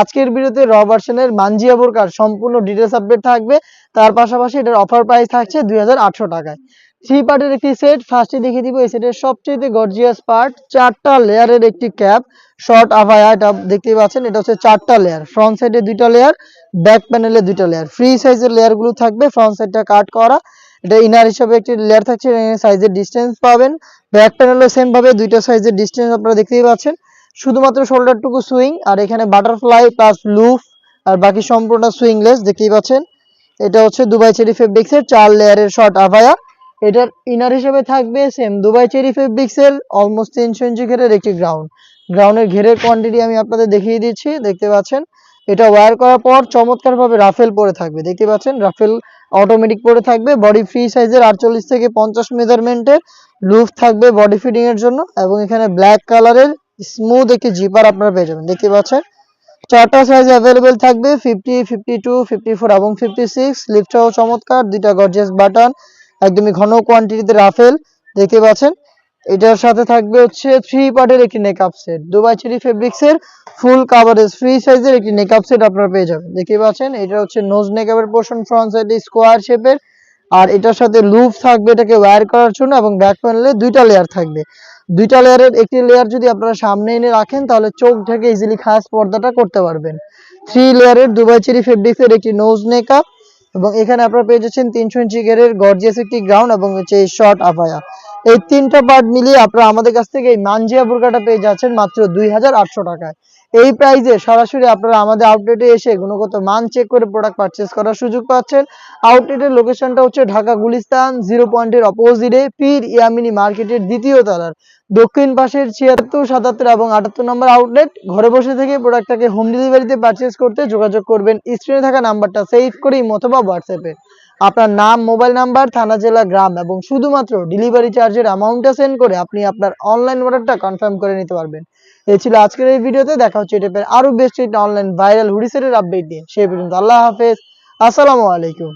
আজকের ভিডিওতে র ভার্সনের মানজিয়া বোরকার সম্পূর্ণ ডিটেলস আপডেট থাকবে। তার পাশাপাশি এটার অফার প্রাইস থাকছে দুই টাকায়। থ্রি পার্টের একটি সেট ফার্স্টে দেখিয়ে দিব এই সেটের সবচেয়ে গর্জিয়াস পার্ট চারটা লেয়ারের একটি ক্যাপ শর্ট আভায়া এটা দেখতে পাচ্ছেন, এটা হচ্ছে চারটা লেয়ার ফ্রন্ট সাইডে দুইটা লেয়ার ব্যাক প্যানেলে দুইটা লেয়ার ফ্রি সাইজের লেয়ারগুলো থাকবে ফ্রন্ট সাইডটা কাট করা। এটা ইনার হিসাবে একটি লেয়ার থাকছে সাইজের ডিস্টেন্স পাবেন। ব্যাক প্যানেলও সেম ভাবে দুইটা সাইজের ডিস্টেন্স আপনারা দেখতেই পাচ্ছেন। শুধুমাত্র শোল্ডারটুকু সুইং আর এখানে বাটারফ্লাই প্লাস লুফ আর বাকি সম্পূর্ণ সুইংলেস দেখতেই পাচ্ছেন। এটা হচ্ছে দুবাই চেরি ফেব্রিক্সের চার লেয়ারের শর্ট আভায়া এটার ইনার হিসেবে থাকবে সেম দুবাই চেরি ফেব্রিক্সের অলমোস্ট তিনশো ইঞ্চি ঘেরের একটি গ্রাউন্ড গ্রাউন্ডের ঘেরের কোয়ান্টিটি আমি আপনাদের দেখিয়ে দিচ্ছি, দেখতে পাচ্ছেন। এটা ওয়্যার করার পর চমৎকারভাবে রাফেল পরে থাকবে দেখতে পাচ্ছেন? রাফেল অটোমেটিক পরে থাকবে বডি ফ্রি সাইজের আটচল্লিশ থেকে পঞ্চাশ মেজারমেন্টের লুফ থাকবে বডি ফিটিং এর জন্য, এবং এখানে ব্ল্যাক কালারের স্মুথ একটি জিপার আপনারা পেয়ে যাবেন। দেখতে পাচ্ছেন? চারটা সাইজ অ্যাভেলেবেল থাকবে fifty fifty two fifty four এবং ফিফটি সিক্স লিফটাও চমৎকার, দুইটা গর্জিয়াস বাটন একদমই ঘন কোয়ান্টিটিতে রাফেল দেখতে পাচ্ছেন? এটার সাথে থাকবে হচ্ছে থ্রি পার্টের একটি নেকআপ সেট দুবাই চেরি ফেব্রিক্সের ফুল কাভারেজ ফ্রি সাইজের একটি নেকআপ সেট আপনারা পেয়ে যাবেন। দেখতে পাচ্ছেন? এটা হচ্ছে নোজ নেকআপের পোর্শন ফ্রন্ট সাইডে স্কোয়ার শেপের আর এটার সাথে লুপ থাকবে এটাকে ওয়্যার করার জন্য এবং ব্যাক প্যানেলে দুইটা লেয়ার থাকবে। দুইটা লেয়ারের একটি লেয়ার যদি আপনারা সামনে এনে রাখেন, তাহলে চোখ ঢেকে ইজিলি খাস পর্দাটা করতে পারবেন। থ্রি লেয়ারের দুবাই চেরি ফেব্রিক্সের একটি নোজ নেকআপ এবং এখানে আপনারা পেয়ে যাচ্ছেন তিনশো ইঞ্চি গেরের গর্জিয়াস একটি গ্রাউন্ড এবং হচ্ছে এই শর্ট আপায়া। এই তিনটা পার্ট মিলিয়ে আপনারা আমাদের কাছ থেকে এই মানজিয়া বুরকাটা পেয়ে যাচ্ছেন মাত্র দুই হাজার আটশো টাকায়। এই প্রাইজে সরাসরি আপনারা আমাদের আউটলেটে এসে গুণগত মান চেক করে প্রোডাক্ট পারচেস করার সুযোগ পাচ্ছেন। আউটলেটের লোকেশনটা হচ্ছে ঢাকা গুলিস্তান জিরো পয়েন্টের অপোজিটে পীর ইয়ামিনী মার্কেটের দ্বিতীয় তলার। দক্ষিণ পাশের ছিয়াত্তর, সাতাত্তর এবং আটাত্তর নম্বর আউটলেট ঘরে বসে থেকে প্রোডাক্টটাকে হোম ডেলিভারিতে পারচেস করতে যোগাযোগ করবেন। স্ক্রিনে থাকা নাম্বারটা সেভ করেই অথবা হোয়াটসঅ্যাপে আপনার নাম, মোবাইল নাম্বার, থানা, জেলা, গ্রাম এবং শুধুমাত্র ডেলিভারি চার্জের অ্যামাউন্টটা সেন্ড করে আপনি আপনার অনলাইন অর্ডারটা কনফার্ম করে নিতে পারবেন। এ ছিল আজকের এই ভিডিওতে, দেখা হচ্ছে এটা আরও বেস্ট অনলাইন ভাইরাল হুডিসেটের আপডেট নিয়ে। সেই পর্যন্ত আল্লাহ হাফেজ। আসসালামু আলাইকুম।